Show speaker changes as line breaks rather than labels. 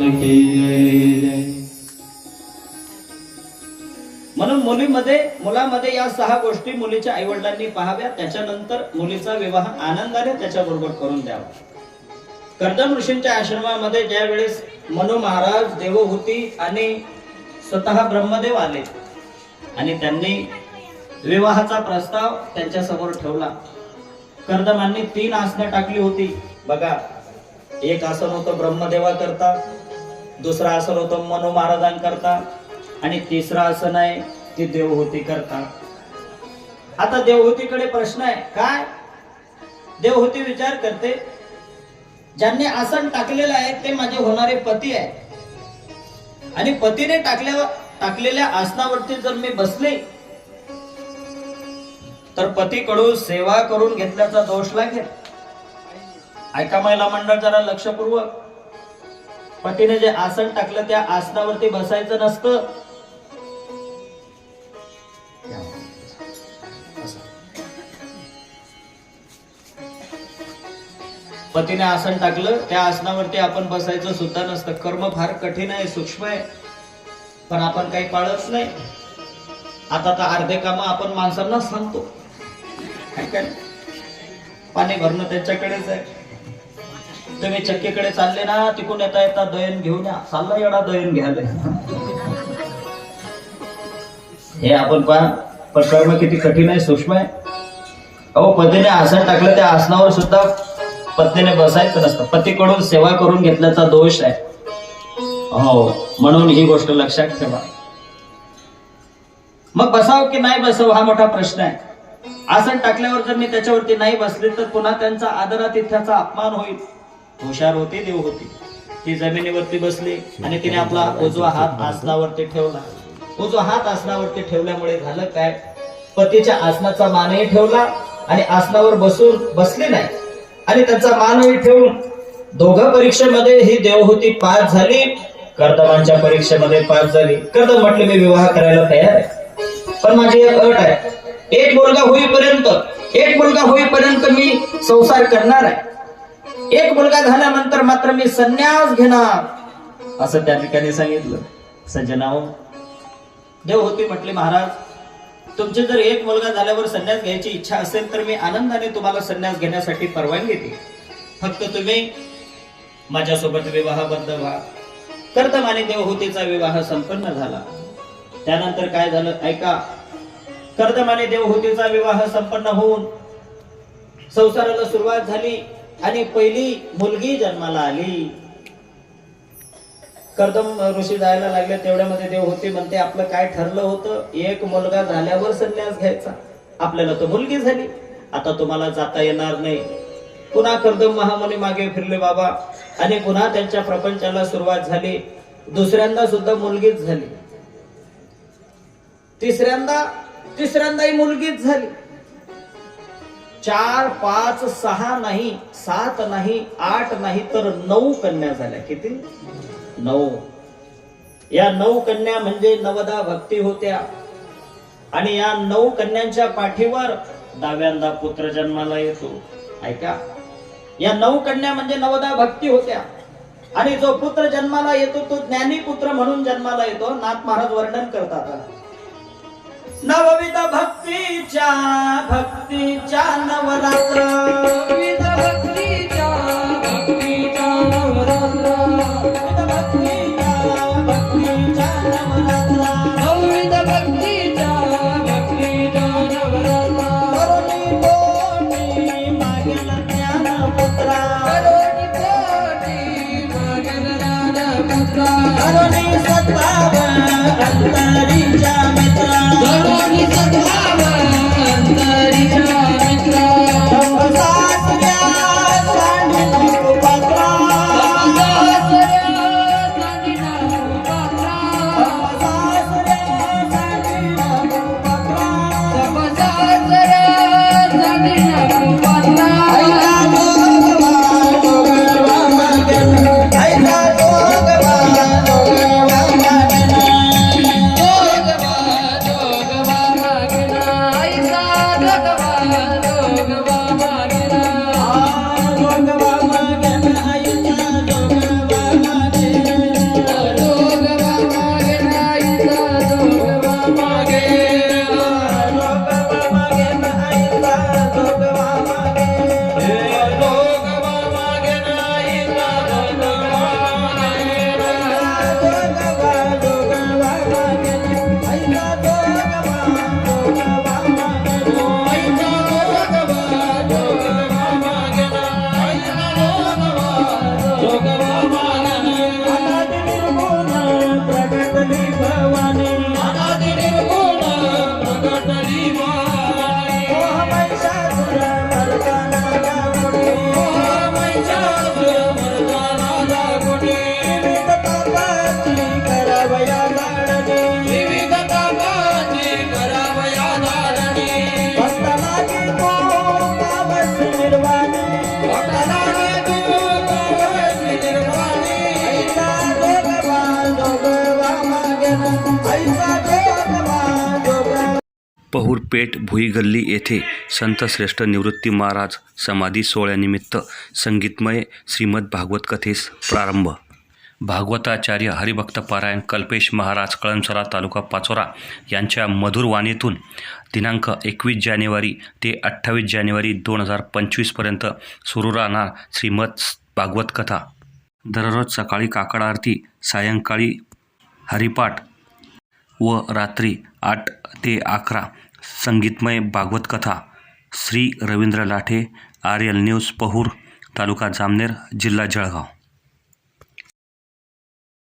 की जय
म्हणून मुलीमध्ये मुलामध्ये या सहा गोष्टी मुलीच्या आई वडिलांनी पाहाव्या. त्याच्यानंतर मुलीचा विवाह आनंदाने त्याच्याबरोबर करून द्यावा. कर्दम ऋषींच्या आश्रमामध्ये ज्यावेळेस मनु महाराज देवहूती आणि स्वतः ब्रह्मदेव आले आणि त्यांनी विवाहाचा प्रस्ताव त्यांच्यासमोर ठेवला. कर्दमांनी तीन आसनं टाकली होती. बघा एक आसन होतं ब्रह्मदेवा करता दुसरं आसन होतं मनो महाराजांकरता आणि तिसरं आसन आहे ती देवहूती करता. आता देवहूतीकडे प्रश्न आहे काय? देवहूती विचार करते. ज्यांनी आसन टाकलेलं आहे ते माझे होणारे पती आहे. आणि पतीने टाकल्यावर टाकलेल्या आसनावरती जर मी बसले तर पतीकडून सेवा करून घेतल्याचा दोष लागेल. ऐका महिला मंडळ जरा लक्षपूर्वक. पतीने जे आसन टाकलं त्या आसनावरती बसायचं नसतं. पतीने आसन टाकलं त्या आसनावरती आपण बसायचं सुद्धा नसतं. कर्म फार कठीण आहे सूक्ष्म आहे. पण आपण काही पाळत नाही. आता तर अर्धे काम आपण माणसांना सांगतो. काय काय? पाणी भरणं त्यांच्याकडेच आहे. तुम्ही चक्कीकडे चालले ना तिकून येता येता दयन घेऊन या. चालला एवढा दयन घ्यायला. हे आपण पहा पण कर्म किती कठीण आहे सूक्ष्म आहे. अहो पतीने आसन टाकलं त्या आसनावर सुद्धा पत्नीने बसायचं नसतं. पतीकडून सेवा करून घेतल्याचा दोष आहे. हो म्हणून ही गोष्ट लक्षात ठेवा. मग बसाव की नाही बसाव हा मोठा प्रश्न आहे. आसन टाकल्यावर जर मी त्याच्यावरती नाही बसले तर पुन्हा त्यांचा आदरातिथ्याचा अपमान होईल. हुशार होती देव होती. ती जमिनीवरती बसली आणि तिने आपला उजवा हात आसनावरती ठेवला. उजवा हात आसनावरती ठेवल्यामुळे झालं काय? पतीच्या आसनाचा मानही ठेवला आणि आसनावर बसून बसली नाही. आणि त्यांचा मानही ठेवून दोघं परीक्षेमध्ये ही देवहूती पास झाली. कर्दमांच्या परीक्षेमध्ये पास झाली. कर्दम म्हटले मी विवाह करायला तयार आहे. पण माझी एक अट आहे. एक मुलगा होईपर्यंत एक मुलगा होईपर्यंत मी संसार करणार आहे. एक मुलगा झाल्यानंतर मात्र मी संन्यास घेणार. असं त्या ठिकाणी सांगितलं. सज्जनाओ देव होती म्हटले महाराज तुमचे जर एक मुलगा झाल्यावर संन्यास घ्यायची इच्छा असेल तर मी आनंदाने तुम्हाला संन्यास घेण्यासाठी परवानगी देते फक्त तुम्ही माझ्यासोबत विवाहबद्ध व्हा कर्दम आणि देवहूतीचा विवाह संपन्न झाला. त्यानंतर काय झालं? ऐका. कर्दम आणि देवहूतीचा विवाह संपन्न होऊन संसाराला सुरुवात झाली. आणि पहिली मुलगी जन्माला आली. कर्दम ऋषी जायला लागले तेवढ्यामध्ये देव होते म्हणते आपलं काय ठरलं होतं? एक मुलगा झाल्यावर संन्यास घ्यायचा. आपल्याला तो मुलगी झाली. आता तुम्हाला जाता येणार नाही. पुन्हा कर्दम महामुनी मागे फिरले बाबा आणि पुन्हा त्यांच्या प्रपंचाला सुरुवात झाली. दुसऱ्यांदा सुद्धा मुलगीच झाली. तिसऱ्यांदा तिसऱ्यांदाही मुलगीच झाली. चार पाच सहा नाही सात नाही आठ नाही तर नऊ कन्या झाल्या. किती? नऊ. या नऊ कन्या म्हणजे नवदा भक्ती होत्या. आणि या नऊ कन्यांच्या पाठीवर दाव्यांदा पुत्र जन्माला येतो. ऐका. या नऊ कन्या म्हणजे नवदा भक्ती होत्या. आणि जो पुत्र जन्माला येतो तो ज्ञानी पुत्र म्हणून जन्माला येतो. नाथ महाराज वर्णन करतात नवविध भक्तीच्या भक्तीच्या नवरात्र.
विविध भक्तीच्या भक्तीच्या नवरात्र.
नवविध भक्तीच्या भक्तीच्या नवरात्र.
नवविध भक्तीच्या भक्तीच्या नवरात्र.
करुणी कोटी मागेल ज्ञानपुत्रा
करोटी कोटी मागेल ज्ञानपुत्रा
करुणी सत्ताव अंतरीच्या मित्रा
करोटी
भगवान भगवान
पहुरपेठ भुईगल्ली येथे संतश्रेष्ठ निवृत्ती महाराज समाधी सोहळ्यानिमित्त संगीतमय श्रीमद भागवत कथेस प्रारंभ. भागवताचार्य हरिभक्त पारायण कल्पेश महाराज कळमसरा तालुका पाचोरा यांच्या मधुर वाणीतून दिनांक एकवीस जानेवारी ते अठ्ठावीस जानेवारी दोन हजार पंचवीसपर्यंत सुरू राहणार श्रीमद भागवत कथा. दररोज सकाळी काकड आरती सायंकाळी हरिपाठ व रात्री आठ ते अकरा संगीतमय भागवत कथा. Shri Ravindra Lathe R L news Pahur तालुका जामनेर जिल्हा जळगाव.